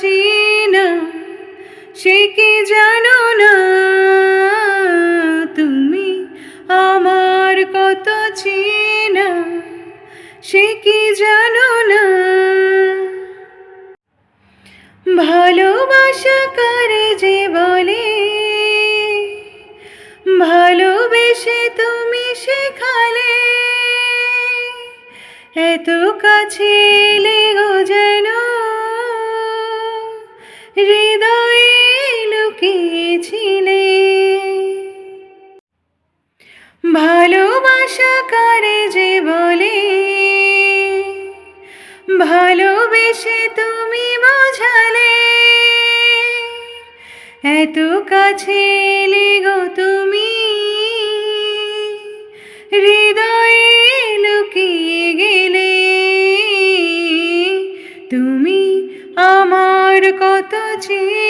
কত চেনা সে কি জানো না? তুমি আমার কত চেনা, সে কি জানো না? ভালোবাসা করে যে বলে? ভালোবেসে তুমি শেখালে এত কাছে লুকিয়েছিলে ভালোবাসা করে যে বলে? ভালোবেসে তুমি বোঝালে। এত কাছে লেগো তুমি। হৃদয়ে লুকিয়ে গেলে। তুমি আমার কত চেনা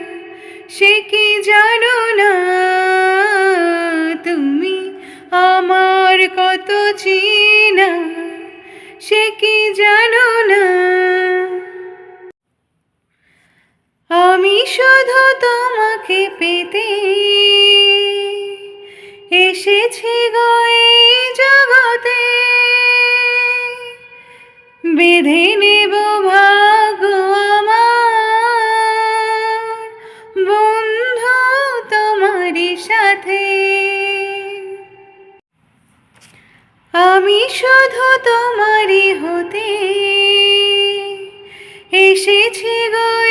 কত চেনা সে কি জানো না? আমি শুধু তোমাকে পেতে এসেছি গো এই জগতে। বেঁধে নেব ভাগ্য আমার, বন্ধু তোমারই সাথে। আমি শুধু তোমারই হতে এসেছি গো